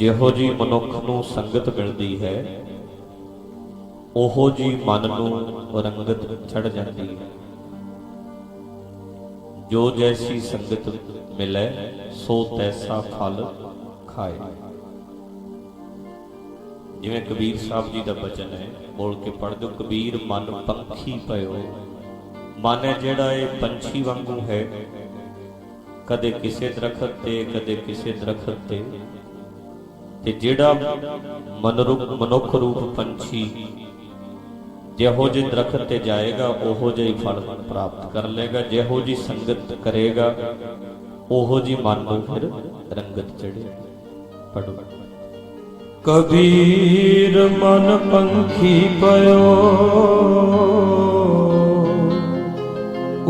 ਜਿਹੋ ਜੀ ਮਨੁੱਖ ਨੂੰ ਸੰਗਤ ਮਿਲਦੀ ਹੈ, ਉਹੋ ਜੀ ਮਨ ਨੂੰ ਰੰਗਤ ਚੜ ਜਾਂਦੀ ਹੈ। ਜੋ ਜੈਸੀ ਸੰਗਤ ਮਿਲੇ, ਸੋ ਤੈਸਾ ਫਲ ਖਾਏ। ਜਿਵੇਂ ਕਬੀਰ ਸਾਹਿਬ ਜੀ ਦਾ ਬਚਨ ਹੈ, ਬੋਲ ਕੇ ਪੜ੍ਹ ਦਿਓ, ਕਬੀਰ ਮਨ ਪੰਖੀ ਭਇਓ। ਮਨ ਹੈ ਜਿਹੜਾ ਇਹ ਪੰਛੀ ਵਾਂਗੂ ਹੈ, ਕਦੇ ਕਿਸੇ ਦਰਖਤ ਤੇ, ਕਦੇ ਕਿਸੇ ਦਰਖਤ ਤੇ। ਤੇ ਜਿਹੜਾ ਮਨਰੂਪ ਮਨੁੱਖ ਰੂਪ ਪੰਛੀ ਜਿਹੋ ਜਿਹੇ ਦਰਖਤ ਤੇ ਜਾਏਗਾ, ਉਹੋ ਜਿਹਾ ਫਲ ਪ੍ਰਾਪਤ ਕਰ ਲਏਗਾ। ਜਿਹੋ ਜੀ ਸੰਗਤ ਕਰੇਗਾ, ਉਹੋ ਜੀ ਮਨ ਨੂੰ ਫਿਰ ਰੰਗਤ ਚੜੇ ਪੜੋ ਕਬੀਰ ਮਨ ਪੰਖੀ ਪਇਓ,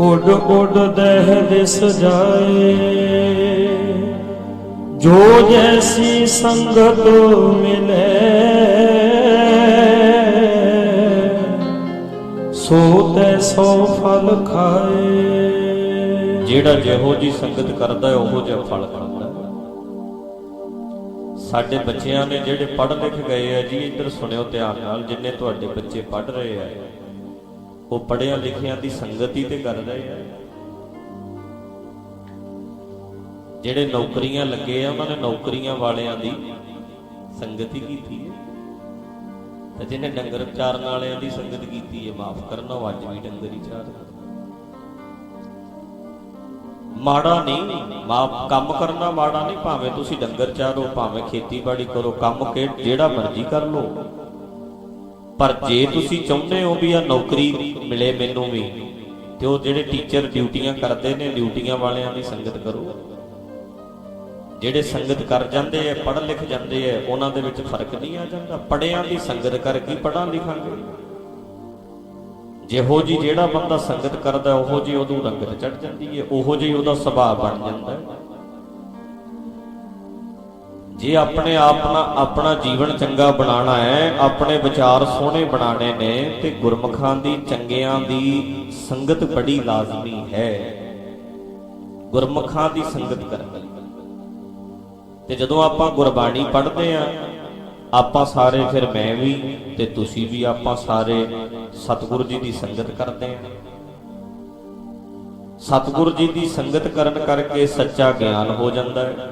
ਉਡ ਉਡ ਦਹਿ ਦਿਸ ਜਾਏ। ਜੋ ਜੈਸੀ ਸੰਗਤ ਮਿਲੇ, ਸੋ ਤੈ ਸੋ ਫਲ ਖਾਏ। ਜਿਹੜਾ ਜਿਹੋ ਜੀ ਸੰਗਤ ਕਰਦਾ ਹੈ, ਉਹੋ ਜਿਹਾ ਫਲ ਖਾਂਦਾ। ਸਾਡੇ ਬੱਚਿਆਂ ਨੇ ਜਿਹੜੇ ਪੜ੍ਹ ਲਿਖ ਗਏ ਆ, ਜੀ ਇੱਧਰ ਸੁਣਿਓ ਧਿਆਨ ਨਾਲ, ਜਿੰਨੇ ਤੁਹਾਡੇ ਬੱਚੇ ਪੜ੍ਹ ਰਹੇ ਆ, ਉਹ ਪੜ੍ਹਿਆ ਲਿਖਿਆਂ ਦੀ ਸੰਗਤ ਹੀ ਤੇ ਕਰ ਰਹੇ ਆ। ਜਿਹੜੇ ਨੌਕਰੀਆਂ ਲੱਗੇ ਆ, ਉਹਨਾਂ ਨੇ ਨੌਕਰੀਆਂ ਵਾਲਿਆਂ ਦੀ ਸੰਗਤ ਹੀ ਕੀਤੀ ਹੈ। ਤੇ ਜਿਹਨੇ ਡੰਗਰ ਚਾਰਨ ਵਾਲਿਆਂ ਦੀ ਸੰਗਤ ਕੀਤੀ ਹੈ, ਮਾਫ ਕਰਨਾ, ਉਹ ਅੱਜ ਵੀ ਡੰਗਰ ਹੀ ਚਾਰਦਾ ਮਾੜਾ ਨਹੀਂ ਮਾਪ ਕੰਮ ਕਰਨਾ ਮਾੜਾ ਨਹੀਂ, ਭਾਵੇਂ ਤੁਸੀਂ ਡੰਗਰ ਚਾਰੋ, ਭਾਵੇਂ ਖੇਤੀਬਾੜੀ ਕਰੋ, ਕੰਮ ਕਿ ਜਿਹੜਾ ਮਰਜ਼ੀ ਕਰ ਲੋ ਪਰ ਜੇ ਤੁਸੀਂ ਚਾਹੁੰਦੇ ਹੋ ਵੀ ਆ ਨੌਕਰੀ ਮਿਲੇ ਮੈਨੂੰ ਵੀ, ਤੇ ਉਹ ਜਿਹੜੇ ਟੀਚਰ ਡਿਊਟੀਆਂ ਕਰਦੇ ਨੇ, ਡਿਊਟੀਆਂ ਵਾਲਿਆਂ ਦੀ ਸੰਗਤ ਕਰੋ। ਜਿਹੜੇ ਸੰਗਤ ਕਰ ਜਾਂਦੇ ਆ ਪੜ੍ਹ ਲਿਖ ਜਾਂਦੇ ਆ ਉਹਨਾਂ ਦੇ ਵਿੱਚ ਫ਼ਰਕ ਨਹੀਂ ਆ ਜਾਂਦਾ। ਪੜਿਆਂ ਦੀ ਸੰਗਤ ਕਰ ਕੀ ਪੜਾਂ ਲਿਖਾਂਗੇ? ਜਿਹੋ ਜੀ ਜਿਹੜਾ ਬੰਦਾ ਸੰਗਤ ਕਰਦਾ, ਉਹੋ ਜੀ ਉਹਨੂੰ ਰੰਗਤ ਚੜ ਜਾਂਦੀ ਹੈ ਉਹੋ ਜੀ ਉਹਦਾ ਸੁਭਾਅ ਬਣ ਜਾਂਦਾ ਹੈ ਜੇ ਆਪਣੇ ਆਪ ਨਾਲ ਆਪਣਾ ਜੀਵਨ ਚੰਗਾ ਬਣਾਉਣਾ ਹੈ ਆਪਣੇ ਵਿਚਾਰ ਸੋਹਣੇ ਬਣਾਉਣੇ ਨੇ, ਤੇ ਗੁਰਮਖਾਂ ਦੀ, ਚੰਗਿਆਂ ਦੀ ਸੰਗਤ ਬੜੀ ਲਾਜ਼ਮੀ ਹੈ। ਗੁਰਮਖਾਂ ਦੀ ਸੰਗਤ ਕਰਨੀ ਤੇ ਜਦੋਂ ਆਪਾਂ ਗੁਰਬਾਣੀ ਪੜ੍ਹਦੇ ਆ, ਆਪਾਂ ਸਾਰੇ ਫਿਰ ਮੈਂ ਵੀ ਤੇ ਤੁਸੀਂ ਵੀ ਆਪਾਂ ਸਾਰੇ ਸਤਿਗੁਰੂ ਜੀ ਦੀ ਸੰਗਤ ਕਰਦੇ ਆ। ਸਤਿਗੁਰੂ ਜੀ ਦੀ ਸੰਗਤ ਕਰਨ ਕਰਕੇ ਸੱਚਾ ਗਿਆਨ ਹੋ ਜਾਂਦਾ ਹੈ,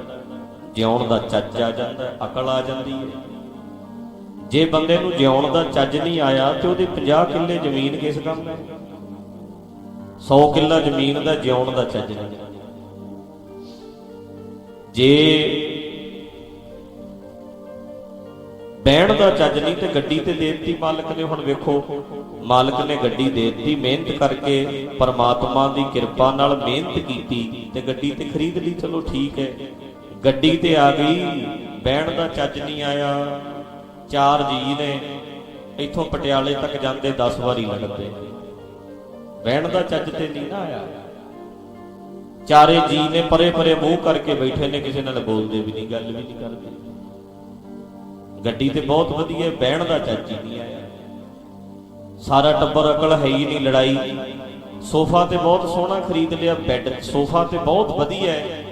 ਜਿਉਣ ਦਾ ਚੱਜ ਆ ਜਾਂਦਾ ਹੈ, ਅਕਲ ਆ ਜਾਂਦੀ ਹੈ। ਜੇ ਬੰਦੇ ਨੂੰ ਜਿਉਣ ਦਾ ਚੱਜ ਨਹੀਂ ਆਇਆ ਤੇ ਉਹਦੇ 50 ਕਿੱਲੇ ਜ਼ਮੀਨ ਕਿਸ ਕੰਮ ਹੈ 100 ਕਿੱਲਾ ਜ਼ਮੀਨ ਦਾ ਜਿਉਣ ਦਾ ਚੱਜ ਨਹੀਂ। ਜੇ ਬਹਿਣ ਦਾ ਚੱਜ ਨਹੀਂ ਤੇ ਗੱਡੀ ਤੇ ਦੇ ਦਿੱਤੀ ਮਾਲਕ ਨੇ। ਹੁਣ ਵੇਖੋ, ਮਾਲਕ ਨੇ ਗੱਡੀ ਦੇ ਦਿੱਤੀ, ਮਿਹਨਤ ਕਰਕੇ ਪਰਮਾਤਮਾ ਦੀ ਕਿਰਪਾ ਨਾਲ ਮਿਹਨਤ ਕੀਤੀ ਤੇ ਗੱਡੀ ਤੇ ਖਰੀਦ ਲਈ। ਚਲੋ ਠੀਕ ਹੈ, ਗੱਡੀ ਤੇ ਆ ਗਈ, ਬਹਿਣ ਦਾ ਚੱਜ ਨਹੀਂ ਆਇਆ। ਚਾਰ ਜੀ ਨੇ, ਇੱਥੋਂ ਪਟਿਆਲੇ ਤੱਕ ਜਾਂਦੇ 10 ਵਾਰੀ ਲੱਗਦੇ ਬਹਿਣ ਦਾ ਚੱਜ ਤੇ ਨਹੀਂ ਨਾ ਆਇਆ। ਚਾਰੇ ਜੀ ਨੇ ਪਰੇ ਪਰੇ ਮੂੰਹ ਕਰਕੇ ਬੈਠੇ ਨੇ, ਕਿਸੇ ਨਾਲ ਬੋਲਦੇ ਵੀ ਨਹੀਂ, ਗੱਲ ਵੀ ਨਹੀਂ ਕਰਦੇ। ਗੱਡੀ ਤੇ ਬਹੁਤ ਵਧੀਆ ਬਹਿਣ ਦਾ ਚਾਚੀ। ਨਹੀਂ ਆਇਆ ਸਾਰਾ ਟੱਬਰ ਅਕਲ ਹੈ ਹੀ ਨਹੀਂ ਲੜਾਈ। ਸੋਫਾ ਤੇ ਬਹੁਤ ਸੋਹਣਾ ਖਰੀਦ ਲਿਆ, ਬੈੱਡ ਸੋਫਾ ਤੇ ਬਹੁਤ ਵਧੀਆ ਹੈ।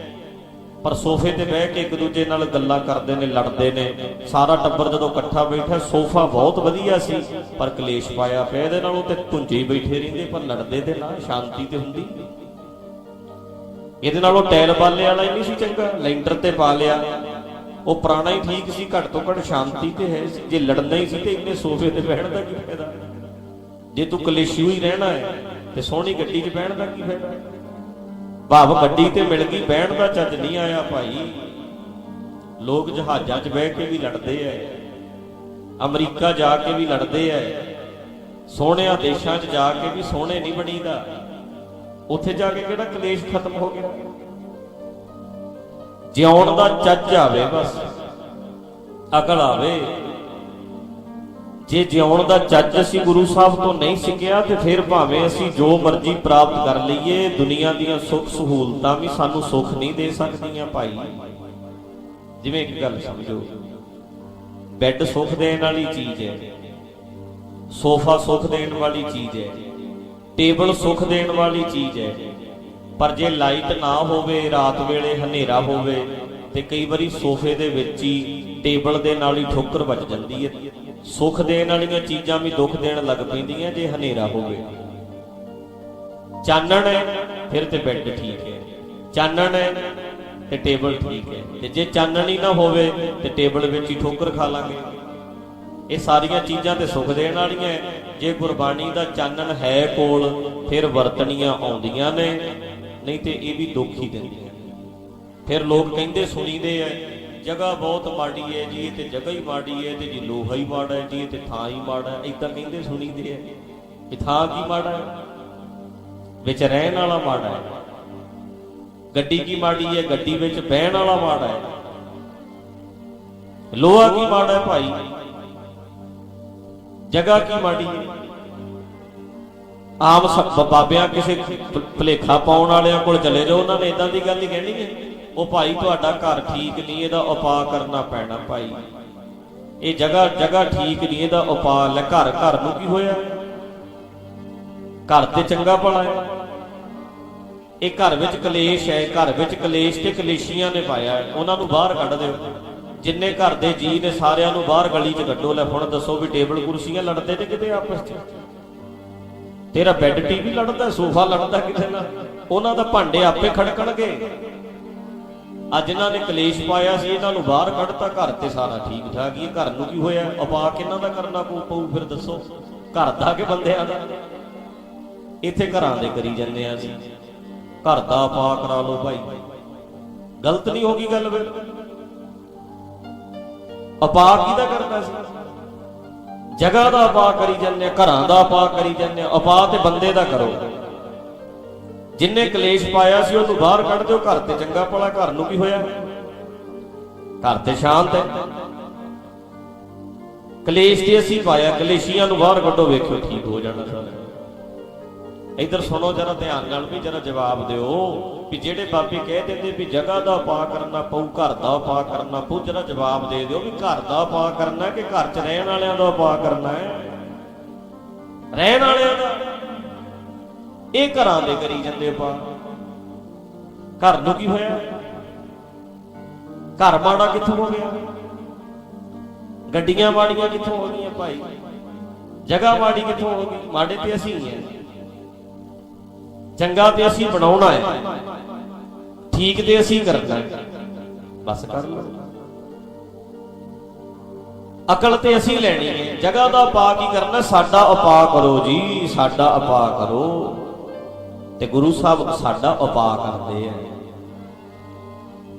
ਪਰ ਸੋਫੇ ਤੇ ਬਹਿ ਕੇ ਇੱਕ ਦੂਜੇ ਨਾਲ ਗੱਲਾਂ ਕਰਦੇ ਨੇ, ਲੜਦੇ ਨੇ। ਸਾਰਾ ਟੱਬਰ ਜਦੋਂ ਇਕੱਠਾ ਬੈਠਾ, ਸੋਫਾ ਬਹੁਤ ਵਧੀਆ ਸੀ। ਪਰ ਕਲੇਸ਼ ਪਾਇਆ ਪਿਆ, ਇਹਦੇ ਨਾਲੋਂ ਤੇ ਧੁੰਜੇ ਬੈਠੇ ਰਹਿੰਦੇ, ਪਰ ਲੜਦੇ ਤੇ ਨਾ ਸ਼ਾਂਤੀ ਤੇ ਹੁੰਦੀ। ਇਹਦੇ ਨਾਲੋਂ ਟੈਲ ਬਾਲੇ ਵਾਲਾ ਹੀ ਨਹੀਂ ਸੀ ਚੰਗਾ, ਲੈਂਟਰ ਤੇ ਪਾ ਲਿਆ। ਉਹ ਪੁਰਾਣਾ ਹੀ ਠੀਕ ਸੀ, ਘੱਟ ਤੋਂ ਘੱਟ ਸ਼ਾਂਤੀ ਤੇ ਹੈ ਸੀ। ਜੇ ਲੜਨਾ ਹੀ ਸੀ ਤੇ ਇੰਨੇ ਸੋਫੇ ਤੇ ਬਹਿਣ ਦਾ ਕੀ ਫਾਇਦਾ? ਜੇ ਤੂੰ ਕਲੇਸ਼ੀ ਹੀ ਰਹਿਣਾ ਹੈ, ਤੇ ਸੋਹਣੀ ਗੱਡੀ 'ਚ ਬਹਿਣ ਦਾ ਕੀ ਫਾਇਦਾ? ਭਾਵ ਗੱਡੀ ਤੇ ਮਿਲ ਗਈ, ਬਹਿਣ ਦਾ ਚੱਜ ਨਹੀਂ ਆਇਆ ਭਾਈ। ਲੋਕ ਜਹਾਜ਼ਾਂ 'ਚ ਬਹਿ ਕੇ ਵੀ ਲੜਦੇ ਐ। ਅਮਰੀਕਾ ਜਾ ਕੇ ਵੀ ਲੜਦੇ ਐ। ਸੋਹਣਿਆਂ ਦੇਸ਼ਾਂ 'ਚ ਜਾ ਕੇ ਵੀ ਸੋਹਣੇ ਨਹੀਂ ਬਣੀਦਾ। ਉੱਥੇ ਜਾ ਕੇ ਕਿਹੜਾ ਕਲੇਸ਼ ਖਤਮ ਹੋ ਗਿਆ? ਜਿਉਣ ਦਾ ਚੱਜ ਆਵੇ ਬਸ। ਅਕਲ ਆਵੇ। ਜੇ ਜਿਉਣ ਦਾ ਚੱਜ ਅਸੀਂ ਗੁਰੂ ਸਾਹਿਬ ਤੋਂ ਨਹੀਂ ਸਿੱਖਿਆ, ਤੇ ਫਿਰ ਭਾਵੇਂ ਅਸੀਂ ਜੋ ਮਰਜ਼ੀ ਪ੍ਰਾਪਤ ਕਰ ਲਈਏ, ਦੁਨੀਆ ਦੀਆਂ ਸੁੱਖ ਸਹੂਲਤਾਂ ਵੀ ਸਾਨੂੰ ਸੁੱਖ ਨਹੀਂ ਦੇ ਸਕਦੀਆਂ ਭਾਈ। ਜਿਵੇਂ ਇੱਕ ਗੱਲ ਸਮਝੋ, ਬੈੱਡ ਸੁੱਖ ਦੇਣ ਵਾਲੀ ਚੀਜ਼ ਹੈ, ਸੋਫਾ ਸੁੱਖ ਦੇਣ ਵਾਲੀ ਚੀਜ਼ ਹੈ, ਟੇਬਲ ਸੁੱਖ ਦੇਣ ਵਾਲੀ ਚੀਜ਼ ਹੈ, ਪਰ ਜੇ ਲਾਈਟ ਨਾ ਹੋਵੇ, ਰਾਤ ਵੇਲੇ ਹਨੇਰਾ ਹੋਵੇ, ਤੇ ਕਈ ਵਾਰੀ ਸੋਫੇ ਦੇ ਵਿੱਚ ਹੀ ਟੇਬਲ ਦੇ ਨਾਲ ਹੀ ਠੋਕਰ ਵੱਜ ਜਾਂਦੀ ਹੈ। ਸੁੱਖ ਦੇਣ ਵਾਲੀਆਂ ਚੀਜ਼ਾਂ ਵੀ ਦੁੱਖ ਦੇਣ ਲੱਗ ਪੈਂਦੀਆਂ ਜੇ ਹਨੇਰਾ ਹੋਵੇ। ਚਾਨਣ ਹੈ, ਫਿਰ ਤੇ ਬੈੱਡ ਠੀਕ ਹੈ। ਚਾਨਣ ਹੈ, ਤੇ ਟੇਬਲ ਠੀਕ ਹੈ। ਤੇ ਜੇ ਚਾਨਣ ਹੀ ਨਾ ਹੋਵੇ, ਤੇ ਟੇਬਲ ਵਿੱਚ ਹੀ ਠੋਕਰ ਖਾ ਲਾਂਗੇ। ਇਹ ਸਾਰੀਆਂ ਚੀਜ਼ਾਂ ਤੇ ਸੁੱਖ ਦੇਣ ਵਾਲੀਆਂ ਜੇ ਗੁਰਬਾਣੀ ਦਾ ਚਾਨਣ ਹੈ ਕੋਲ, ਫਿਰ ਵਰਤਣੀਆਂ ਆਉਂਦੀਆਂ ਨੇ। ਨਹੀਂ ਤੇ ਇਹ ਵੀ ਦੁੱਖ ਹੀ ਦਿੰਦੀਆਂ ਫਿਰ ਲੋਕ ਕਹਿੰਦੇ ਸੁਣੀਦੇ ਐ ਜਗ੍ਹਾ ਬਹੁਤ ਮਾੜੀ ਹੈ ਜੀ ਇਹ ਤੇ ਜਗ੍ਹਾ ਹੀ ਮਾੜੀ ਹੈ, ਤੇ ਜੀ ਲੋਹਾ ਹੀ ਮਾੜਾ ਹੈ ਜੀ ਇਹ ਤੇ ਥਾਂ ਹੀ ਮਾੜਾ ਹੈ। ਇਦਾਂ ਕਹਿੰਦੇ ਸੁਣੀਦੇ ਐ ਇਹ ਥਾਂ ਕੀ ਮਾੜਾ ਹੈ? ਵਿੱਚ ਰਹਿਣ ਵਾਲਾ ਮਾੜਾ ਹੈ। ਗੱਡੀ ਕੀ ਮਾੜੀ ਹੈ? ਗੱਡੀ ਵਿੱਚ ਬਹਿਣ ਵਾਲਾ ਮਾੜਾ ਹੈ। ਲੋਹਾ ਕੀ ਮਾੜਾ ਹੈ ਭਾਈ? ਜਗ੍ਹਾ ਕੀ ਮਾੜੀ ਹੈ? ਆਮ ਬਾਬਿਆਂ ਕਿਸੇ ਭ- ਭੁਲੇਖਾ ਪਾਉਣ ਵਾਲਿਆਂ ਕੋਲ ਚਲੇ ਜਾਓ, ਉਹਨਾਂ ਨੇ ਇਦਾਂ ਦੀ ਗੱਲ ਹੀ ਕਹਿਣੀ ਹੈ। ਉਹ ਭਾਈ ਤੁਹਾਡਾ ਘਰ ਠੀਕ ਨਹੀਂ, ਇਹਦਾ ਉਪਾਅ ਕਰਨਾ ਪੈਣਾ ਭਾਈ। ਇਹ ਜਗ੍ਹਾ ਜਗ੍ਹਾ ਠੀਕ ਨਹੀਂ, ਇਹਦਾ ਉਪਾਅ ਲੈ ਘਰ ਘਰ ਨੂੰ ਕੀ ਹੋਇਆ? ਘਰ ਤੇ ਚੰਗਾ ਭਲਾ ਹੈ। ਇਹ ਘਰ ਵਿੱਚ ਕਲੇਸ਼ ਹੈ, ਘਰ ਵਿੱਚ ਕਲੇਸ਼ ਤੇ ਕਲੇਸ਼ੀਆਂ ਨੇ ਪਾਇਆ ਉਹਨਾਂ ਨੂੰ ਬਾਹਰ ਕੱਢ ਦਿਓ। ਜਿੰਨੇ ਘਰ ਦੇ ਜੀ ਨੇ, ਸਾਰਿਆਂ ਨੂੰ ਬਾਹਰ ਗਲੀ 'ਚ ਕੱਢੋ। ਲੈ ਹੁਣ ਦੱਸੋ ਵੀ ਟੇਬਲ ਕੁਰਸੀਆਂ ਲੜਦੇ ਤੇ ਕਿਤੇ ਆਪਸ 'ਚ? ਤੇਰਾ ਬੈੱਡ ਟੀਵੀ ਲੜਦਾ, ਸੋਫਾ ਲੜਦਾ ਕਿਤੇ ਨਾਲ ਉਹਨਾਂ ਦਾ ਭਾਂਡੇ ਆਪੇ ਖੜਕਣਗੇ। ਅੱਜ ਇਹਨਾਂ ਨੇ ਕਲੇਸ਼ ਪਾਇਆ ਸੀ ਇਹਨਾਂ ਨੂੰ ਬਾਹਰ ਕੱਢਤਾ ਘਰ ਤੇ ਸਾਰਾ ਠੀਕ ਠਾਕ ਹੀ ਘਰ ਨੂੰ ਕੀ ਹੋਇਆ? ਉਪਾਅ ਕਿਹਨਾਂ ਦਾ ਕਰਨਾ ਪਊ? ਪਊ ਫਿਰ ਦੱਸੋ। ਘਰ ਦਾ ਕਿ ਬੰਦਿਆਂ ਦਾ? ਇੱਥੇ ਘਰਾਂ ਦੇ ਕਰੀ ਜਾਂਦੇ ਆ ਅਸੀਂ। ਘਰ ਦਾ ਉਪਾਅ ਕਰਾ ਲਓ ਭਾਈ। ਗਲਤ ਨਹੀਂ ਹੋ ਗਈ ਗੱਲ ਫਿਰ? ਉਪਾਅ ਕਿਹਦਾ ਕਰਦਾ ਸੀ? ਜਗ੍ਹਾ ਦਾ ਉਪਾਅ ਕਰੀ ਜਾਂਦੇ ਆ, ਘਰਾਂ ਦਾ ਉਪਾਅ ਕਰੀ ਜਾਂਦੇ ਆ। ਉਪਾਅ ਤੇ ਬੰਦੇ ਦਾ ਕਰੋ। ਜਿੰਨੇ ਕਲੇਸ਼ ਪਾਇਆ ਸੀ, ਉਹਨੂੰ ਬਾਹਰ ਕੱਢ ਦਿਓ। ਘਰ ਤੇ ਚੰਗਾ ਭਲਾ ਘਰ ਨੂੰ ਕੀ ਹੋਇਆ? ਘਰ ਤੇ ਸ਼ਾਂਤ ਹੈ। ਕਲੇਸ਼ ਤੇ ਅਸੀਂ ਪਾਇਆ, ਕਲੇਸ਼ੀਆਂ ਨੂੰ ਬਾਹਰ ਕੱਢੋ, ਵੇਖਿਓ ਠੀਕ ਹੋ ਜਾਣਾ ਸਾਰਾ। ਇਧਰ ਸੁਣੋ, ਜਰਾ ਧਿਆਨ ਨਾਲ ਵੀ ਜਰਾ ਜਵਾਬ ਦਿਓ ਵੀ ਜਿਹੜੇ ਬਾਬੇ ਕਹਿ ਦਿੰਦੇ ਵੀ ਜਗ੍ਹਾ ਦਾ ਉਪਾਅ ਕਰਨਾ ਪਊ, ਘਰ ਦਾ ਉਪਾਅ ਕਰਨਾ ਪਊ, ਜਰਾ ਜਵਾਬ ਦੇ ਦਿਓ ਵੀ ਘਰ ਦਾ ਉਪਾਅ ਕਰਨਾ ਕਿ ਘਰ 'ਚ ਰਹਿਣ ਵਾਲਿਆਂ ਦਾ ਉਪਾਅ ਕਰਨਾ ਹੈ? ਰਹਿਣ ਵਾਲਿਆਂ ਦਾ। ਇਹ ਘਰਾਂ ਦੇ ਕਰੀ ਜਾਂਦੇ ਉਪਾਅ ਘਰ ਨੂੰ ਕੀ ਹੋਇਆ? ਘਰ ਬਾੜਾ ਕਿੱਥੋਂ ਹੋ ਗਿਆ? ਗੱਡੀਆਂ ਮਾੜੀਆਂ ਕਿੱਥੋਂ ਹੋ ਗਈਆਂ ਭਾਈ? ਜਗ੍ਹਾ ਮਾੜੀ ਕਿੱਥੋਂ ਹੋ ਗਈ? ਮਾੜੇ ਤੇ ਅਸੀਂ ਹੀ ਆ ਚੰਗਾ ਤੇ ਅਸੀਂ ਬਣਾਉਣਾ ਹੈ। ਠੀਕ ਤੇ ਅਸੀਂ ਕਰਨਾ ਹੈ। ਬਸ ਕਰ ਲਓ। ਅਕਲ ਤੇ ਅਸੀਂ ਲੈਣੀ ਹੈ। ਜਗ੍ਹਾ ਦਾ ਉਪਾਅ ਕੀ ਕਰਨਾ? ਸਾਡਾ ਉਪਾਅ ਕਰੋ ਜੀ, ਸਾਡਾ ਉਪਾਅ ਕਰੋ। ਤੇ ਗੁਰੂ ਸਾਹਿਬ ਸਾਡਾ ਉਪਾਅ ਕਰਦੇ ਆ।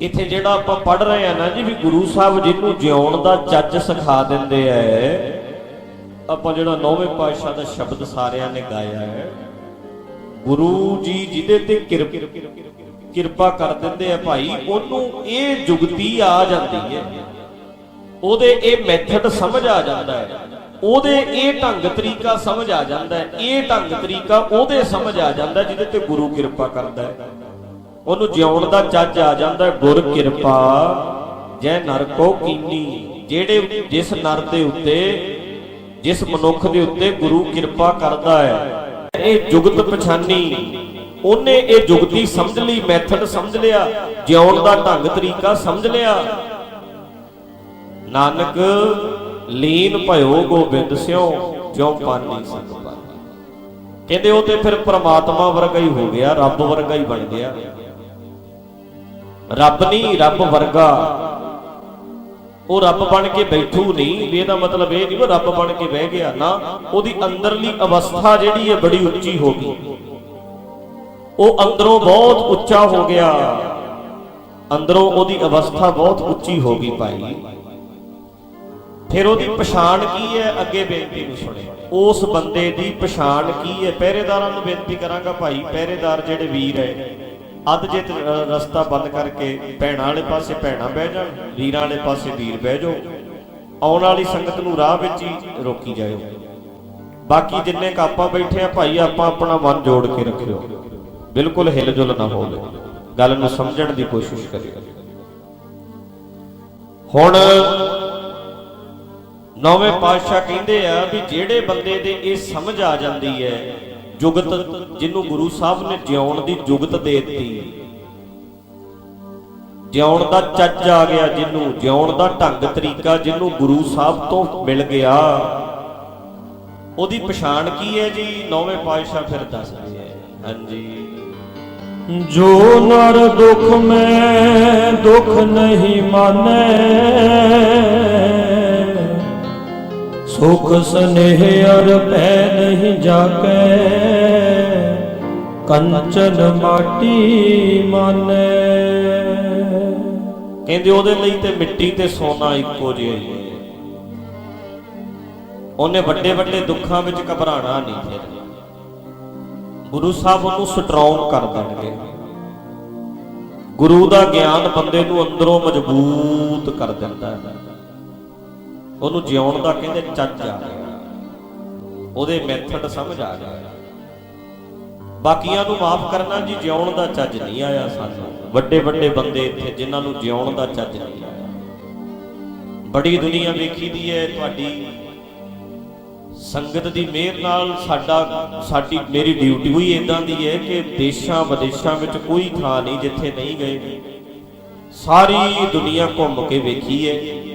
ਇੱਥੇ ਜਿਹੜਾ ਆਪਾਂ ਪੜ ਰਹੇ ਆ ਨਾ ਜੀ ਵੀ ਗੁਰੂ ਸਾਹਿਬ ਜਿਹਨੂੰ ਜਿਉਣ ਦਾ ਚੱਜ ਸਿਖਾ ਦਿੰਦੇ ਐ ਆਪਾਂ ਜਿਹੜਾ ਨੌਵੇਂ ਪਾਤਸ਼ਾਹ ਦਾ ਸ਼ਬਦ ਸਾਰਿਆਂ ਨੇ ਗਾਇਆ ਹੈ, ਗੁਰੂ ਜੀ ਜਿਹਦੇ ਤੇ ਕਿਰਪ ਕਿਰਪਾ ਕਰ ਦਿੰਦੇ ਆ ਭਾਈ, ਉਹਨੂੰ ਇਹ ਜੁਗਤੀ ਆ ਜਾਂਦੀ ਹੈ। ਉਹਦੇ ਇਹ ਮੈਥਡ ਸਮਝ ਆ ਜਾਂਦਾ ਹੈ। ਉਹਦੇ ਇਹ ਢੰਗ ਤਰੀਕਾ ਸਮਝ ਆ ਜਾਂਦਾ ਹੈ, ਇਹ ਢੰਗ ਤਰੀਕਾ ਉਹਦੇ ਸਮਝ ਆ ਜਾਂਦਾ ਜਿਹਦੇ ਤੇ ਗੁਰੂ ਕਿਰਪਾ ਕਰਦਾ ਹੈ। ਉਹਨੂੰ ਜਿਉਣ ਦਾ ਚੱਜ ਆ ਜਾਂਦਾ ਗੁਰ ਕਿਰਪਾ, ਜੈ ਨਰ ਕੋ ਕੀਨੀ, ਜਿਹੜੇ ਜਿਸ ਨਰ ਦੇ ਉੱਤੇ, ਜਿਸ ਮਨੁੱਖ ਦੇ ਉੱਤੇ ਗੁਰੂ ਕਿਰਪਾ ਕਰਦਾ ਹੈ, ਇਹ ਜੁਗਤ ਪਛਾਨੀ, ਉਹਨੇ ਇਹ ਜੁਗਤੀ ਸਮਝ ਲਈ, ਮੈਥਡ ਸਮਝ ਲਿਆ, ਜਿਉਣ ਦਾ ਢੰਗ ਤਰੀਕਾ ਸਮਝ ਲਿਆ। ਨਾਨਕ ਲੀਨ ਭਇਓ ਗੋਬਿੰਦ ਸਿਓ, ਜਿਉ ਪਾਨੀ ਸੰਗ ਪਾਨੀ ਕਹਿੰਦੇ ਉਹ ਤੇ ਫਿਰ ਪ੍ਰਮਾਤਮਾ ਵਰਗਾ ਹੀ ਹੋ ਗਿਆ, ਰੱਬ ਵਰਗਾ ਹੀ ਬਣ ਗਿਆ। ਰੱਬ ਨਹੀਂ ਰੱਬ ਵਰਗਾ। ਉਹ ਰੱਬ ਬਣ ਕੇ ਬੈਠੂ ਨਹੀਂ ਵੀ ਇਹਦਾ ਮਤਲਬ ਇਹ ਨਹੀਂ ਉਹ ਰੱਬ ਬਣ ਕੇ ਬਹਿ ਗਿਆ ਨਾ, ਉਹਦੀ ਅੰਦਰਲੀ ਅਵਸਥਾ ਜਿਹੜੀ ਹੈ ਬੜੀ ਉੱਚੀ ਹੋ ਗਈ। ਉਹ ਅੰਦਰੋਂ ਬਹੁਤ ਉੱਚਾ ਹੋ ਗਿਆ। ਅੰਦਰੋਂ ਉਹਦੀ ਅਵਸਥਾ ਬਹੁਤ ਉੱਚੀ ਹੋ ਗਈ ਭਾਈ। ਫਿਰ ਉਹਦੀ ਪਛਾਣ ਕੀ ਹੈ? ਅੱਗੇ ਬੇਨਤੀ ਨੂੰ ਸੁਣੇ ਉਸ ਬੰਦੇ ਦੀ ਪਛਾਣ ਕੀ ਹੈ? ਪਹਿਰੇਦਾਰਾਂ ਨੂੰ ਬੇਨਤੀ ਕਰਾਂਗਾ ਭਾਈ, ਪਹਿਰੇਦਾਰ ਜਿਹੜੇ ਵੀਰ ਹੈ, ਅੱਧ ਜੇ ਰਸਤਾ ਬੰਦ ਕਰਕੇ ਭੈਣਾਂ ਵਾਲੇ ਪਾਸੇ ਭੈਣਾਂ ਬਹਿ ਜਾਣ, ਵੀਰਾਂ ਵਾਲੇ ਪਾਸੇ ਵੀਰ ਬਹਿ ਜਾਓ। ਆਉਣ ਵਾਲੀ ਸੰਗਤ ਨੂੰ ਰਾਹ ਵਿੱਚ ਹੀ ਰੋਕੀ ਜਾਇਓ। ਬਾਕੀ ਜਿੰਨੇ ਕਾਪਾ ਬੈਠੇ ਆ ਭਾਈ, ਆਪਾਂ ਆਪਣਾ ਮਨ ਜੋੜ ਕੇ ਰੱਖਿਓ। ਬਿਲਕੁਲ ਹਿਲਜੁਲ ਨਾ ਹੋਵੇ। ਗੱਲ ਨੂੰ ਸਮਝਣ ਦੀ ਕੋਸ਼ਿਸ਼ ਕਰਿਓ। ਹੁਣ ਨੌਵੇਂ ਪਾਤਸ਼ਾਹ ਕਹਿੰਦੇ ਆ ਵੀ ਜਿਹੜੇ ਬੰਦੇ ਦੇ ਇਹ ਸਮਝ ਆ ਜਾਂਦੀ ਹੈ, ਜੁਗਤ ਜਿਹਨੂੰ ਗੁਰੂ ਸਾਹਿਬ ਨੇ ਜਿਉਣ ਦੀ ਜੁਗਤ ਦੇ ਦਿੱਤੀ। ਜਿਉਣ ਦਾ ਚੱਜ ਆ ਗਿਆ ਜਿਹਨੂੰ, ਜਿਉਣ ਦਾ ਢੰਗ ਤਰੀਕਾ ਜਿਹਨੂੰ ਗੁਰੂ ਸਾਹਿਬ ਤੋਂ ਮਿਲ ਗਿਆ। ਉਹਦੀ ਪਛਾਣ ਕੀ ਹੈ ਜੀ? ਨੌਵੇਂ ਪਾਤਸ਼ਾਹ ਫਿਰ ਦੱਸਦੇ ਹੈ। ਹਾਂਜੀ। ਜੋ ਨਰ ਦੁਖ ਮੈਂ ਦੁਖ ਨਹੀਂ ਮਾਨੈ ਸੁਖ ਸਨੇਹ ਅਰ ਪੈ ਨਹੀਂ ਜਾਕੈ ਕੰਚਨ ਮਾਟੀ ਮਾਨੈ। ਕਹਿੰਦੇ ਉਹਦੇ ਲਈ ਤੇ ਮਿੱਟੀ ਤੇ ਸੋਨਾ ਇੱਕੋ ਜਿਹਾ ਹੀ ਹੈ। ਉਹਨੇ ਵੱਡੇ ਵੱਡੇ ਦੁੱਖਾਂ ਵਿੱਚ ਘਬਰਾਣਾ ਨਹੀਂ ਫਿਰ। ਗੁਰੂ ਸਾਹਿਬ ਉਹਨੂੰ ਸਟਰੋਂਗ ਕਰ ਦੇਣਗੇ। ਗੁਰੂ ਦਾ ਗਿਆਨ ਬੰਦੇ ਨੂੰ ਅੰਦਰੋਂ ਮਜ਼ਬੂਤ ਕਰ ਦਿੰਦਾ ਹੈ। ਉਹਨੂੰ ਜਿਉਣ ਦਾ ਕਹਿੰਦੇ ਚੱਜ ਆ ਗਿਆ। ਉਹਦੇ ਮੈਥਡ ਸਮਝ ਆ ਗਿਆ। ਬਾਕੀਆਂ ਨੂੰ ਮਾਫ ਕਰਨਾ ਜੀ, ਜਿਉਣ ਦਾ ਚੱਜ ਨਹੀਂ ਆਇਆ ਸਾਨੂੰ। ਵੱਡੇ ਵੱਡੇ ਬੰਦੇ ਇੱਥੇ ਜਿਨ੍ਹਾਂ ਨੂੰ ਜਿਉਣ ਦਾ ਚੱਜ ਨਹੀਂ ਆਇਆ। ਬੜੀ ਦੁਨੀਆ ਵੇਖੀ ਦੀ ਹੈ ਤੁਹਾਡੀ। ਸੰਗਤ ਦੀ ਮਿਹਰ ਨਾਲ ਸਾਡਾ, ਸਾਡੀ, ਮੇਰੀ ਡਿਊਟੀ ਹੋਈ ਇਦਾਂ ਦੀ ਹੈ ਕਿ ਦੇਸ਼ਾਂ ਵਿਦੇਸ਼ਾਂ ਵਿੱਚ ਕੋਈ ਥਾਂ ਨਹੀਂ ਜਿੱਥੇ ਨਹੀਂ ਗਏ। ਸਾਰੀ ਦੁਨੀਆ ਘੁੰਮ ਕੇ ਵੇਖੀ ਹੈ।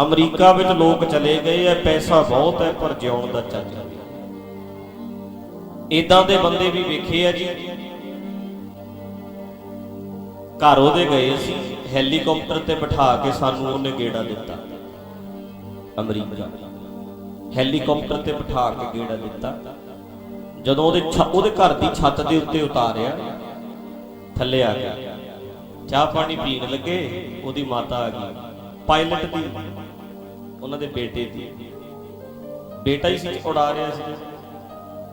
ਅਮਰੀਕਾ ਵਿੱਚ ਲੋਕ ਚਲੇ ਗਏ ਹੈ ਪੈਸਾ ਬਹੁਤ ਹੈ, ਪਰ ਜਿਉਣ ਦਾ ਚੱਜ ਨਹੀਂ। ਇਦਾਂ ਦੇ ਬੰਦੇ ਵੀ ਵੇਖੇ ਆ ਜੀ। ਘਰ ਉਹਦੇ ਗਏ ਸੀ ਹੈਲੀਕਾਪਟਰ ਤੇ ਬਿਠਾ ਕੇ ਸਾਨੂੰ ਉਹਨੇ ਗੇੜਾ ਦਿੱਤਾ। ਅਮਰੀਕਾ। ਹੈਲੀਕਾਪਟਰ ਤੇ ਬਿਠਾ ਕੇ ਗੇੜਾ ਦਿੱਤਾ। ਜਦੋਂ ਉਹਦੇ ਛ- ਉਹਦੇ ਘਰ ਦੀ ਛੱਤ ਦੇ ਉੱਤੇ ਉਤਾਰਿਆ, ਥੱਲੇ ਆ ਗਿਆ। ਚਾਹ ਪਾਣੀ ਪੀਣ ਲੱਗੇ, ਉਹਦੀ ਮਾਤਾ ਆ ਗਈ। ਪਾਇਲਟ ਦੀ। ਉਹਨਾਂ ਦੇ ਬੇਟੇ ਦੀ। ਬੇਟਾ ਹੀ ਸੀ, ਉਡਾ ਰਿਹਾ ਸੀ।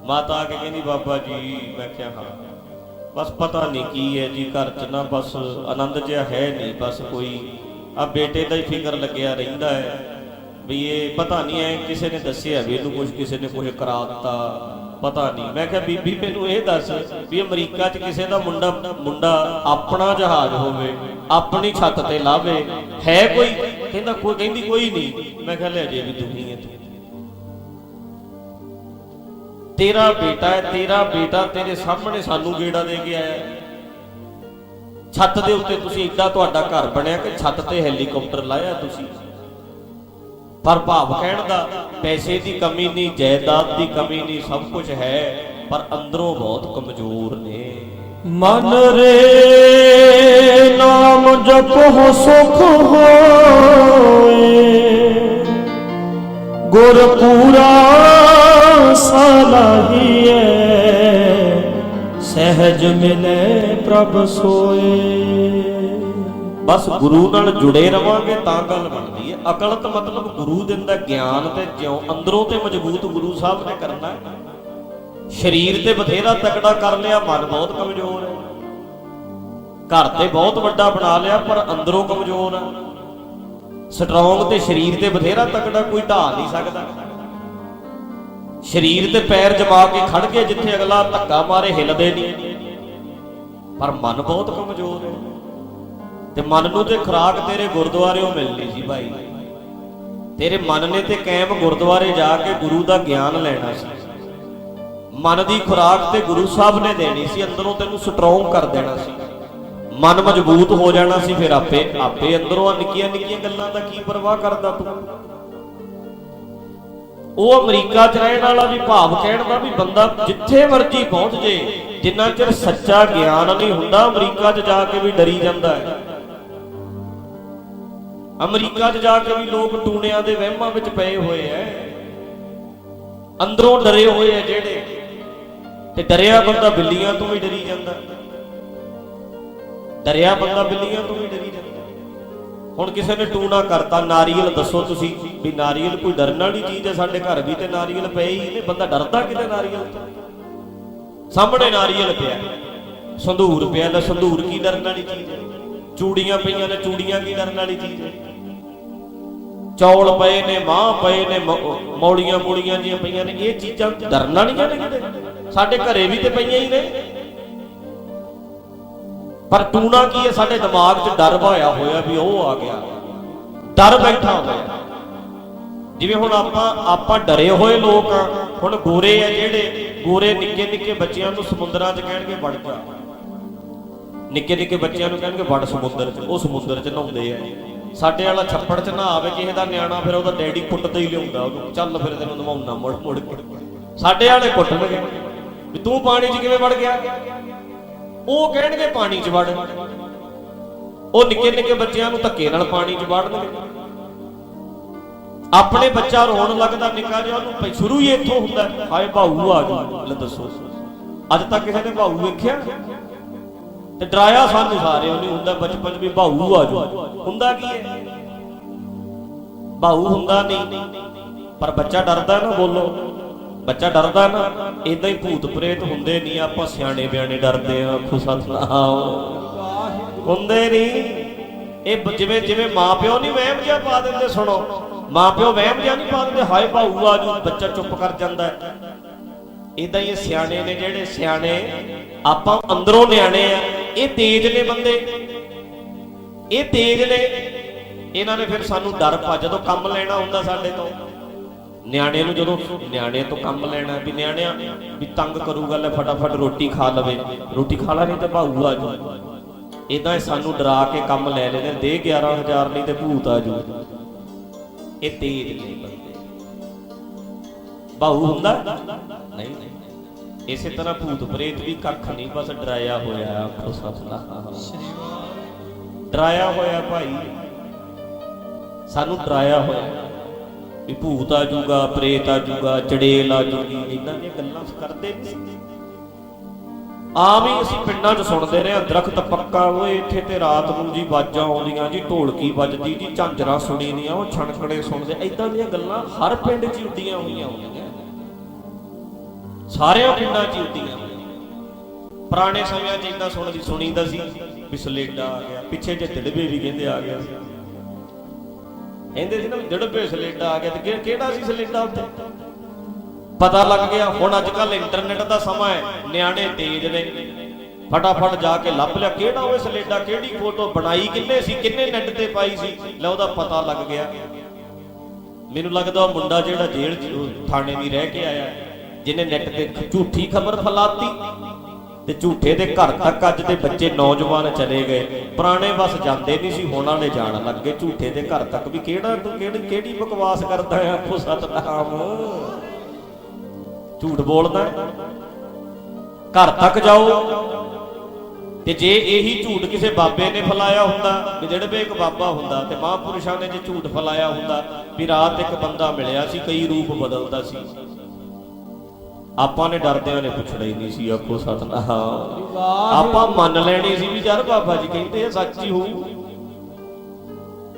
ਮਾਤਾ ਆ ਕੇ ਕਹਿੰਦੀ, ਬਾਬਾ ਜੀ, ਮੈਂ ਕਿਹਾ, ਹਾਂ। ਬਸ ਪਤਾ ਨਹੀਂ ਕੀ ਹੈ ਜੀ, ਘਰ 'ਚ ਨਾ ਬਸ ਆਨੰਦ ਜਿਹਾ ਹੈ ਨਹੀਂ, ਬਸ ਕੋਈ ਆ ਬੇਟੇ ਦਾ ਹੀ ਫਿਕਰ ਲੱਗਿਆ ਰਹਿੰਦਾ ਹੈ। ਵੀ ਇਹ ਪਤਾ ਨਹੀਂ ਹੈ ਕਿਸੇ ਨੇ ਦੱਸਿਆ ਵੀ ਇਹਨੂੰ ਕੁਝ ਕਿਸੇ ਨੇ ਕੁਝ ਕਰਾ ਦਿੱਤਾ, ਪਤਾ ਨਹੀਂ। ਮੈਂ ਕਿਹਾ, ਬੀਬੀ, ਮੈਨੂੰ ਇਹ ਦੱਸ ਵੀ ਅਮਰੀਕਾ 'ਚ ਕਿਸੇ ਦਾ ਮੁੰਡਾ ਮੁੰਡਾ ਆਪਣਾ ਜਹਾਜ਼ ਹੋਵੇ, ਆਪਣੀ ਛੱਤ ਤੇ ਲਾਵੇ, ਹੈ ਕੋਈ? ਕਹਿੰਦਾ ਕੋਈ ਕਹਿੰਦੀ ਕੋਈ ਨਹੀਂ। ਮੈਂ ਕਿਹਾ, ਲੈ ਜੇ ਵੀ ਦੁਖੀ ਹੈ ਤੂੰ। ਤੇਰਾ ਬੇਟਾ ਹੈ, ਤੇਰਾ ਬੇਟਾ ਤੇਰੇ ਸਾਹਮਣੇ ਸਾਨੂੰ ਗੇੜਾ ਦੇ ਕੇ ਆਇਆ ਛੱਤ ਦੇ ਉੱਤੇ ਤੁਸੀਂ ਏਡਾ ਤੁਹਾਡਾ ਘਰ ਬਣਿਆ ਕਿ ਛੱਤ ਤੇ ਹੈਲੀਕਾਪਟਰ ਲਾਇਆ ਤੁਸੀਂ। ਪਰ ਭਾਵ ਕਹਿਣ ਦਾ, ਪੈਸੇ ਦੀ ਕਮੀ ਨਹੀਂ, ਜਾਇਦਾਦ ਦੀ ਕਮੀ ਨਹੀਂ, ਸਭ ਕੁਝ ਹੈ, ਪਰ ਅੰਦਰੋਂ ਬਹੁਤ ਕਮਜ਼ੋਰ ਨੇ। ਮਨ ਰੇ ਨਾਮ ਜਪੋ ਸੁਖ ਹੋਏ ਗੁਰ ਪੂਰਾ ਸਲਾਹੀਏ ਸਹਿਜ ਮਿਲੇ ਪ੍ਰਭ ਸੋਏ ਬਸ ਗੁਰੂ ਨਾਲ ਜੁੜੇ ਰਵਾਂਗੇ ਤਾਂ ਗੱਲ ਬਣਦੀ ਹੈ। ਅਕਲਤ ਮਤਲਬ ਗੁਰੂ ਦਿੰਦਾ ਗਿਆਨ ਤੇ ਜਿਉਂ ਅੰਦਰੋਂ ਤੇ ਮਜ਼ਬੂਤ ਗੁਰੂ ਸਾਹਿਬ ਨੇ ਕਰਨਾ ਹੈ। ਸਰੀਰ ਤੇ ਬਥੇਰਾ ਤਕੜਾ ਕਰ ਲਿਆ, ਮਨ ਬਹੁਤ ਕਮਜ਼ੋਰ ਹੈ। ਘਰ ਤੇ ਬਹੁਤ ਵੱਡਾ ਬਣਾ ਲਿਆ, ਪਰ ਅੰਦਰੋਂ ਕਮਜ਼ੋਰ ਹੈ ਸਟਰੋਂਗ ਤੇ ਸਰੀਰ ਤੇ ਬਥੇਰਾ ਤਕੜਾ, ਕੋਈ ਢਾਹ ਨਹੀਂ ਸਕਦਾ। ਸਰੀਰ ਤੇ ਪੈਰ ਜਮਾ ਕੇ ਖੜ ਕੇ ਜਿੱਥੇ ਅਗਲਾ ਧੱਕਾ ਮਾਰੇ, ਹਿੱਲਦੇ ਨਹੀਂ। ਪਰ ਮਨ ਬਹੁਤ ਕਮਜ਼ੋਰ ਹੈ। ਤੇ ਮਨ ਨੂੰ ਤੇ ਖੁਰਾਕ ਤੇਰੇ ਗੁਰਦੁਆਰਿਓਂ ਮਿਲਣੀ ਸੀ ਭਾਈ। ਤੇਰੇ ਮਨ ਨੇ ਤੇ ਕਾਇਮ ਗੁਰਦੁਆਰੇ ਜਾ ਕੇ ਗੁਰੂ ਦਾ ਗਿਆਨ ਲੈਣਾ ਸੀ। ਮਨ ਦੀ ਖੁਰਾਕ ਤੇ ਗੁਰੂ ਸਾਹਿਬ ਨੇ ਦੇਣੀ ਸੀ, ਅੰਦਰੋਂ ਤੈਨੂੰ ਸਟਰੋਂਗ ਕਰ ਦੇਣਾ ਸੀ। ਮਨ ਮਜ਼ਬੂਤ ਹੋ ਜਾਣਾ ਸੀ ਫਿਰ ਆਪੇ ਆਪੇ ਅੰਦਰੋਂ ਨਿੱਕੀਆਂ ਨਿੱਕੀਆਂ ਗੱਲਾਂ ਦਾ ਕੀ ਪਰਵਾਹ ਕਰਦਾ ਤੂੰ? ਉਹ ਅਮਰੀਕਾ 'ਚ ਰਹਿਣ ਵਾਲਾ ਵੀ ਭਾਵ ਕਹਿਣ ਦਾ ਵੀ ਬੰਦਾ ਜਿੱਥੇ ਮਰਜ਼ੀ ਪਹੁੰਚ ਜੇ, ਜਿੰਨਾ ਚਿਰ ਸੱਚਾ ਗਿਆਨ ਨਹੀਂ ਹੁੰਦਾ, ਅਮਰੀਕਾ 'ਚ ਜਾ ਕੇ ਵੀ ਡਰੀ ਜਾਂਦਾ ਹੈ। ਅਮਰੀਕਾ 'ਚ ਜਾ ਕੇ ਵੀ ਲੋਕ ਟੂਣਿਆਂ ਦੇ ਵਹਿਮਾਂ ਵਿੱਚ ਪਏ ਹੋਏ ਐ। ਅੰਦਰੋਂ ਡਰੇ ਹੋਏ ਐ ਜਿਹੜੇ। ਤੇ ਡਰਿਆ ਬੰਦਾ ਬਿੱਲੀਆਂ ਤੋਂ ਵੀ ਡਰੀ ਜਾਂਦਾ। ਡਰਿਆ ਬੰਦਾ ਬਿੱਲੀਆਂ ਤੋਂ ਵੀ ਡਰੀ ਜਾਂਦਾ ਹੁਣ ਕਿਸੇ ਨੇ ਟੂਣਾ ਕਰਤਾ, ਨਾਰੀਅਲ ਦੱਸੋ ਤੁਸੀਂ ਵੀ ਨਾਰੀਅਲ ਕੋਈ ਡਰਨ ਵਾਲੀ ਚੀਜ਼ ਹੈ ਸਾਡੇ ਘਰ ਵੀ ਤੇ ਨਾਰੀਅਲ ਪਏ ਹੀ ਨੇ ਬੰਦਾ ਡਰਦਾ ਕਿਤੇ ਨਾਰੀਅਲ ਤੋਂ? ਸਾਹਮਣੇ ਨਾਰੀਅਲ ਪਿਆ। ਸੰਧੂਰ ਪਿਆ ਲੈ ਸੰਧੂਰ ਕੀ ਡਰਨ ਵਾਲੀ ਚੀਜ਼ ਹੈ? ਚੂੜੀਆਂ ਪਈਆਂ ਨੇ ਚੂੜੀਆਂ ਕੀ ਡਰਨ ਵਾਲੀ ਚੀਜ਼ ਹੈ? ਚੌਲ ਪਏ ਨੇ ਮਾਂ ਪਏ ਨੇ, ਮ- ਮੌਲੀਆਂ ਮੂਲੀਆਂ ਜੀਆਂ ਪਈਆਂ ਨੇ, ਇਹ ਚੀਜ਼ਾਂ ਡਰਨ ਵਾਲੀਆਂ ਨੇ ਕਿਤੇ? ਸਾਡੇ ਘਰੇ ਵੀ ਤੇ ਪਈਆਂ ਹੀ ਨੇ। ਪਰ ਟੂਣਾ ਕੀ ਹੈ ਸਾਡੇ ਦਿਮਾਗ 'ਚ ਡਰ ਭਾਇਆ ਹੋਇਆ ਵੀ ਉਹ ਆ ਗਿਆ? ਡਰ ਬੈਠਾ ਹੋਇਆ। ਜਿਵੇਂ ਹੁਣ ਆਪਾਂ ਆਪਾਂ ਡਰੇ ਹੋਏ ਲੋਕ ਆ, ਹੁਣ ਗੋਰੇ ਆ ਜਿਹੜੇ, ਗੋਰੇ ਨਿੱਕੇ ਨਿੱਕੇ ਬੱਚਿਆਂ ਨੂੰ ਸਮੁੰਦਰਾਂ 'ਚ ਕਹਿਣਗੇ ਵੜ ਜਾ। ਨਿੱਕੇ ਨਿੱਕੇ ਬੱਚਿਆਂ ਨੂੰ ਕਹਿਣਗੇ ਵੜ ਸਮੁੰਦਰ 'ਚ, ਉਹ ਸਮੁੰਦਰ 'ਚ ਨਹਾਉਂਦੇ ਆ। ਸਾਡੇ ਵਾਲਾ ਛੱਪੜ 'ਚ ਨਾ ਆਵੇ, ਕਿਸੇ ਦਾ ਨਿਆਣਾ ਫਿਰ ਉਹਦਾ ਡੈਡੀ ਕੁੱਟਦਾ ਹੀ ਲਿਆਉਂਦਾ ਉਹਨੂੰ। ਚੱਲ ਫਿਰ ਤੈਨੂੰ ਨਵਾਉਣਾ ਮੁੜ ਮੁੜ ਕੇ। ਸਾਡੇ ਵਾਲੇ ਕੁੱਟਣਗੇ। ਵੀ ਤੂੰ ਪਾਣੀ 'ਚ ਕਿਵੇਂ ਵੜ ਗਿਆ? ਉਹ ਕਹਿਣਗੇ ਪਾਣੀ 'ਚ ਵੜ। ਉਹ ਨਿੱਕੇ ਨਿੱਕੇ ਬੱਚਿਆਂ ਨੂੰ ਧੱਕੇ ਨਾਲ ਪਾਣੀ 'ਚ ਵੜਨਗੇ। ਆਪਣੇ ਬੱਚਾ ਰੋਣ ਲੱਗਦਾ ਨਿੱਕਾ ਜਿਹਾ, ਉਹਨੂੰ ਸ਼ੁਰੂ ਹੀ ਇੱਥੋਂ ਹੁੰਦਾ ਹਾਏ ਭਾਊ ਆ ਗਈ ਲੈ ਦੱਸੋ। ਅੱਜ ਤੱਕ ਕਿਸੇ ਨੇ ਭਾਊ ਵੇਖਿਆ? ਤੇ ਡਰਾਇਆ ਸਾਨੂੰ ਸਾਰਿਆਂ ਨੇ ਹੁੰਦਾ ਬਚਪਨ 'ਚ ਵੀ ਭਾਊ ਆ ਜੂ ਹੁੰਦਾ ਕੀ ਹੈ? ਭਾਊ ਹੁੰਦਾ ਨਹੀਂ, ਪਰ ਬੱਚਾ ਡਰਦਾ ਨਾ ਬੋਲੋ। ਬੱਚਾ ਡਰਦਾ ਨਾ ਇਦਾਂ ਹੀ ਭੂਤ ਪ੍ਰੇਤ ਹੁੰਦੇ ਨਹੀਂ, ਆਪਾਂ ਸਿਆਣੇ ਬਿਆਣੇ ਡਰਦੇ ਆ ਆਖੋ ਸਤਨਾਮ। ਹੁੰਦੇ ਨਹੀਂ। ਇਹ ਬ- ਜਿਵੇਂ ਜਿਵੇਂ ਮਾਪਿਓ ਨਹੀਂ ਵਹਿਮ ਜਿਹਾ ਪਾ ਦਿੰਦੇ, ਸੁਣੋ। ਮਾਪਿਓ ਵਹਿਮ ਜਿਹਾ ਨਹੀਂ ਪਾ ਦਿੰਦੇ, ਹਾਏ ਭਾਊ, ਆ ਜੂ, ਬੱਚਾ ਚੁੱਪ ਕਰ ਜਾਂਦਾ। ਹੈ ਇਦਾਂ ਹੀ ਇਹ ਸਿਆਣੇ ਨੇ ਜਿਹੜੇ ਸਿਆਣੇ, ਆਪਾਂ ਅੰਦਰੋਂ ਨਿਆਣੇ ਆ, ਇਹ ਤੇਜ ਨੇ ਬੰਦੇ। ਇਹ ਤੇਜ ਨੇ। ਇਹਨਾਂ ਨੇ ਫਿਰ ਸਾਨੂੰ ਡਰ ਪਾ, ਜਦੋਂ ਕੰਮ ਲੈਣਾ ਹੁੰਦਾ ਸਾਡੇ ਤੋਂ। ਨਿਆਣੇ ਨੂੰ ਜਦੋਂ ਨਿਆਣੇ ਤੋਂ ਕੰਮ ਲੈਣਾ ਵੀ ਨਿਆਣਿਆਂ ਵੀ ਤੰਗ ਕਰੂਗਾ, ਲੈ ਫਟਾਫਟ ਰੋਟੀ ਖਾ ਲਵੇ। ਰੋਟੀ ਖਾ ਲਾ, ਨਹੀਂ ਤੇ ਭਾਊ ਆ ਜੂ। ਇਦਾਂ ਹੀ ਸਾਨੂੰ ਡਰਾ ਕੇ ਕੰਮ ਲੈ ਲੈਂਦੇ ਦੇ 11000 ਨਹੀਂ ਤੇ ਭੂਤ ਆ ਜੂ। ਇਹ ਤੇਜ ਨੇ ਬੰਦੇ। ਭਾਊ ਹੁੰਦਾ? ਨਹੀਂ। ਇਸੇ ਤਰ੍ਹਾਂ ਭੂਤ ਪ੍ਰੇਤ ਵੀ ਕੱਖ ਨਹੀਂ, ਬਸ ਡਰਾਇਆ ਹੋਇਆ, ਆਖੋ ਸਤਨਾਮ। ਡਰਾਇਆ ਹੋਇਆ ਭਾਈ, ਸਾਨੂੰ ਡਰਾਇਆ ਹੋਇਆ। ਵੀ ਭੂਤ ਆ ਜੂਗਾ ਪ੍ਰੇਤ ਆ ਜੂਗਾ ਚੜੇਲ ਆ ਜੂਗੀ ਇਦਾਂ ਦੀਆਂ ਗੱਲਾਂ ਕਰਦੇ ਨਹੀਂ ਆਮ ਹੀ ਅਸੀਂ ਪਿੰਡਾਂ 'ਚ ਸੁਣਦੇ ਰਹੇ ਹਾਂ, ਦਰਖਤ ਪੱਕਾ ਓਏ ਇੱਥੇ ਤੇ ਰਾਤ ਨੂੰ ਜੀ ਬਾਜਾਂ ਆਉਂਦੀਆਂ ਜੀ ਢੋਲਕੀ ਵੱਜਦੀ ਜੀ ਝਾਂਜਰਾਂ ਸੁਣੀਦੀਆਂ ਉਹ ਛਣਕੜੇ ਸੁਣਦੇ ਐਦਾਂ ਦੀਆਂ ਗੱਲਾਂ ਹਰ ਪਿੰਡ 'ਚ ਉੱਡੀਆਂ ਹੋਈਆਂ ਹੁੰਦੀਆਂ ਸਾਰਿਆਂ ਪਿੰਡਾਂ 'ਚ ਹੀ ਉੱਡੀਆਂ ਪੁਰਾਣੇ ਸਮਿਆਂ 'ਚ ਇਦਾਂ ਸੁਣਦੀ ਸੁਣੀਦਾ ਸੀ ਵੀ ਸਲੇਡਾ ਆ ਗਿਆ ਪਿੱਛੇ ਜੇ ਦਿੜਵੇ ਵੀ ਕਹਿੰਦੇ ਆ ਗਿਆ ਸੀ। ਕਹਿੰਦੇ ਸੀ ਨਾ ਵੀ ਸਲੇਡਾ ਆ ਗਿਆ ਤੇ ਕਿਹੜਾ ਸੀ ਸਲੇਡਾ ਉੱਤੇ ਪਤਾ ਲੱਗ ਗਿਆ, ਹੁਣ ਅੱਜ ਕੱਲ ਇੰਟਰਨੈਟ ਦਾ ਸਮਾਂ ਹੈ, ਨਿਆਣੇ ਤੇਜ਼ ਨੇ। ਫਟਾਫਟ ਜਾ ਕੇ ਲੱਭ ਲਿਆ, ਕਿਹੜਾ ਉਹ ਸਲੇਡਾ ਕਿਹੜੀ ਫੋਟੋ ਬਣਾਈ, ਕਿੰਨੇ ਸੀ, ਕਿੰਨੇ ਨੈਟ ਤੇ ਪਾਈ ਸੀ? ਲੈ ਉਹਦਾ ਪਤਾ ਲੱਗ ਗਿਆ। ਮੈਨੂੰ ਲੱਗਦਾ ਉਹ ਮੁੰਡਾ ਜਿਹੜਾ ਜੇਲ੍ਹ 'ਚ ਥਾਣੇ ਦੀ ਰਹਿ ਕੇ ਆਇਆ, ਜਿਹਨੇ ਨੈਟ ਤੇ ਝੂਠੀ ਖਬਰ ਫੈਲਾਤੀ। ਤੇ ਝੂਠੇ ਦੇ ਘਰ ਤੱਕ ਅੱਜ ਦੇ ਬੱਚੇ ਨੌਜਵਾਨ ਚਲੇ ਗਏ। ਪੁਰਾਣੇ ਬਸ ਜਾਂਦੇ ਨਹੀਂ ਸੀ, ਹੁਣ ਵਾਲੇ ਜਾਣ ਲੱਗੇ। ਝੂਠੇ ਦੇ ਘਰ ਤੱਕ ਵੀ ਕਿਹੜਾ ਤੂੰ ਕਿਹੜੀ ਕਿਹੜੀ ਬਕਵਾਸ ਕਰਦਾ ਆ ਆਖੋ ਸਤਨਾਮ? ਝੂਠ ਬੋਲਦਾ ਘਰ ਤੱਕ ਜਾਓ। ਤੇ ਜੇ ਇਹੀ ਝੂਠ ਕਿਸੇ ਬਾਬੇ ਨੇ ਫਲਾਇਆ ਹੁੰਦਾ, ਵੀ ਜਿਹੜੇ ਇੱਕ ਬਾਬਾ ਹੁੰਦਾ ਤੇ ਮਹਾਂਪੁਰਸ਼ਾਂ ਨੇ ਜੇ ਝੂਠ ਫਲਾਇਆ ਹੁੰਦਾ, ਵੀ ਰਾਤ ਇੱਕ ਬੰਦਾ ਮਿਲਿਆ ਸੀ, ਕਈ ਰੂਪ ਬਦਲਦਾ ਸੀ। ਆਪਾਂ ਨੇ ਡਰਦਿਆਂ ਨੇ ਪੁੱਛਣਾ ਹੀ ਨਹੀਂ ਸੀ ਆਖੋ ਸਤਨਾਮ। ਆਪਾਂ ਮੰਨ ਲੈਣੀ ਸੀ ਵੀ ਯਾਰ ਬਾਬਾ ਜੀ ਕਹਿੰਦੇ ਆ ਸੱਚ ਹੀ ਹੋਊ।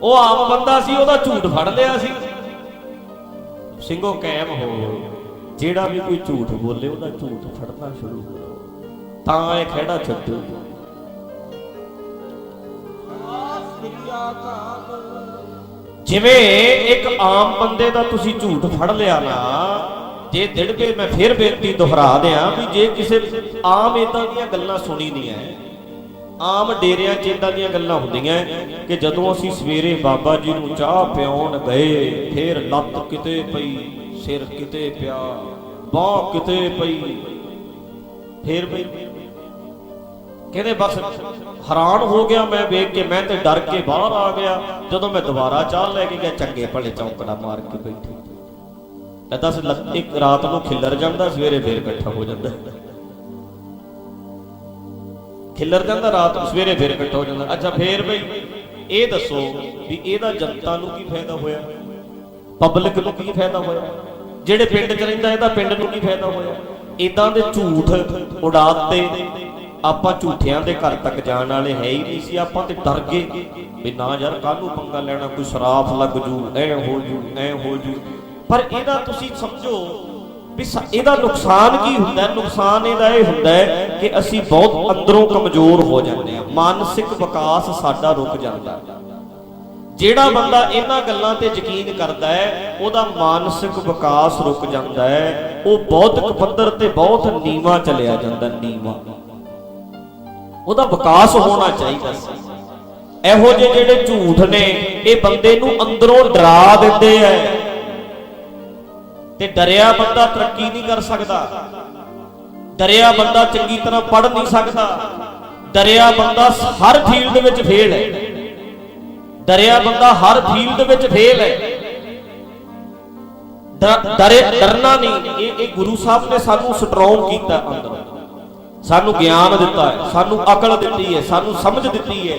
ਉਹ ਆਮ ਬੰਦਾ ਸੀ ਉਹਦਾ ਝੂਠ ਫੜ ਲਿਆ ਸੀ। ਸਿੰਘੋ ਕਾਇਮ ਹੋ। ਜਿਹੜਾ ਵੀ ਕੋਈ ਝੂਠ ਬੋਲੇ ਉਹਦਾ ਝੂਠ ਫੜਨਾ ਸ਼ੁਰੂ ਕਰੋ। ਤਾਂ ਇਹ ਖਿਹੜਾ ਛੱਡੋ। ਜਿਵੇਂ ਇੱਕ ਆਮ ਬੰਦੇ ਦਾ ਤੁਸੀਂ ਝੂਠ ਫੜ ਲਿਆ ਨਾ ਜੇ ਦਿੜਵੇ ਮੈਂ ਫਿਰ ਬੇਨਤੀ ਦੁਹਰਾ ਦਿਆਂ ਵੀ ਜੇ ਕਿਸੇ ਆਮ ਇਦਾਂ ਦੀਆਂ ਗੱਲਾਂ ਸੁਣੀ ਦੀਆਂ ਆਮ ਡੇਰਿਆਂ 'ਚ ਇਦਾਂ ਦੀਆਂ ਗੱਲਾਂ ਹੁੰਦੀਆਂ ਕਿ ਜਦੋਂ ਅਸੀਂ ਸਵੇਰੇ ਬਾਬਾ ਜੀ ਨੂੰ ਚਾਹ ਪਿਆਉਣ ਗਏ, ਫਿਰ ਲੱਤ ਕਿਤੇ ਪਈ, ਸਿਰ ਕਿਤੇ ਪਿਆ, ਬਾਹ ਕਿਤੇ ਪਈ, ਫੇਰ ਬਈ ਕਹਿੰਦੇ ਬਸ ਹੈਰਾਨ ਹੋ ਗਿਆ ਮੈਂ ਵੇਖ ਕੇ, ਮੈਂ ਤੇ ਡਰ ਕੇ ਬਾਹਰ ਆ ਗਿਆ, ਜਦੋਂ ਮੈਂ ਦੁਬਾਰਾ ਚਾਹ ਲੈ ਕੇ ਗਿਆ, ਚੰਗੇ ਭਲੇ ਚੌਂਕੜਾ ਮਾਰ ਕੇ ਬੈਠੀ। ਤੇ ਦੱਸ ਇੱਕ ਰਾਤ ਨੂੰ ਖਿੱਲਰ ਜਾਂਦਾ, ਸਵੇਰੇ ਫੇਰ ਇਕੱਠਾ ਹੋ ਜਾਂਦਾ। ਖਿੱਲਰ ਜਾਂਦਾ ਰਾਤ ਨੂੰ, ਸਵੇਰੇ ਫੇਰ ਇਕੱਠਾ ਹੋ ਜਾਂਦਾ। ਅੱਛਾ, ਫੇਰ ਬਈ ਇਹ ਦੱਸੋ ਵੀ ਇਹਦਾ ਜਨਤਾ ਨੂੰ ਕੀ ਫਾਇਦਾ ਹੋਇਆ? ਪਬਲਿਕ ਨੂੰ ਕੀ ਫਾਇਦਾ ਹੋਇਆ? ਜਿਹੜੇ ਪਿੰਡ 'ਚ ਰਹਿੰਦਾ, ਇਹਦਾ ਪਿੰਡ ਨੂੰ ਕੀ ਫਾਇਦਾ ਹੋਇਆ? ਇਦਾਂ ਦੇ ਝੂਠ ਉਡਾਤੇ ਆਪਾਂ ਝੂਠਿਆਂ ਦੇ ਘਰ ਤੱਕ ਜਾਣ ਵਾਲੇ ਹੈ ਹੀ ਨਹੀਂ ਸੀ। ਆਪਾਂ ਤੇ ਡਰ ਗਏ ਵੀ ਨਾ ਯਾਰ ਕੱਲ ਨੂੰ ਪੰਗਾ ਲੈਣਾ, ਕੋਈ ਸ਼ਰਾਫ ਲੱਗ ਜੂ, ਐ ਹੋ ਜੂ, ਐ ਹੋ ਜੂ। ਪਰ ਇਹਦਾ ਤੁਸੀਂ ਸਮਝੋ ਵੀ ਇਹਦਾ ਨੁਕਸਾਨ ਕੀ ਹੁੰਦਾ? ਹੈ? ਨੁਕਸਾਨ ਇਹਦਾ ਇਹ ਹੁੰਦਾ ਹੈ ਕਿ ਅਸੀਂ ਬਹੁਤ ਅੰਦਰੋਂ ਕਮਜ਼ੋਰ ਹੋ ਜਾਂਦੇ ਹਾਂ। ਮਾਨਸਿਕ ਵਿਕਾਸ ਸਾਡਾ ਰੁਕ ਜਾਂਦਾ। ਜਿਹੜਾ ਬੰਦਾ ਇਹਨਾਂ ਗੱਲਾਂ ਤੇ ਯਕੀਨ ਕਰਦਾ ਹੈ, ਉਹਦਾ ਮਾਨਸਿਕ ਵਿਕਾਸ ਰੁਕ ਜਾਂਦਾ ਹੈ। ਉਹ ਬੌਧਿਕ ਪੱਧਰ ਤੇ ਬਹੁਤ ਨੀਵਾ ਚਲਿਆ ਜਾਂਦਾ, ਨੀਵਾ। ਉਹਦਾ ਵਿਕਾਸ ਹੋਣਾ ਚਾਹੀਦਾ ਸੀ। ਇਹੋ ਜਿਹੇ ਜਿਹੜੇ ਝੂਠ ਨੇ, ਇਹ ਬੰਦੇ ਨੂੰ ਅੰਦਰੋਂ ਡਰਾ ਦਿੰਦੇ ਐ ਤੇ ਡਰਿਆ ਬੰਦਾ ਤਰੱਕੀ ਨਹੀਂ ਕਰ ਸਕਦਾ। ਡਰਿਆ ਬੰਦਾ ਚੰਗੀ ਤਰ੍ਹਾਂ ਪੜ੍ਹ ਨਹੀਂ ਸਕਦਾ। ਡਰਿਆ ਬੰਦਾ ਹਰ ਫੀਲਡ ਵਿੱਚ ਫੇਲ ਹੈ। ਡਰਿਆ ਬੰਦਾ ਹਰ ਫੀਲਡ ਵਿੱਚ ਫੇਲ ਹੈ। ਡਰੇ, ਡਰਨਾ ਨਹੀਂ। ਇਹ ਇਹ ਗੁਰੂ ਸਾਹਿਬ ਨੇ ਸਾਨੂੰ ਸਟਰੋਂਗ ਕੀਤਾ ਅੰਦਰ। ਸਾਨੂੰ ਗਿਆਨ ਦਿੱਤਾ ਹੈ, ਸਾਨੂੰ ਅਕਲ ਦਿੱਤੀ ਹੈ, ਸਾਨੂੰ ਸਮਝ ਦਿੱਤੀ ਹੈ।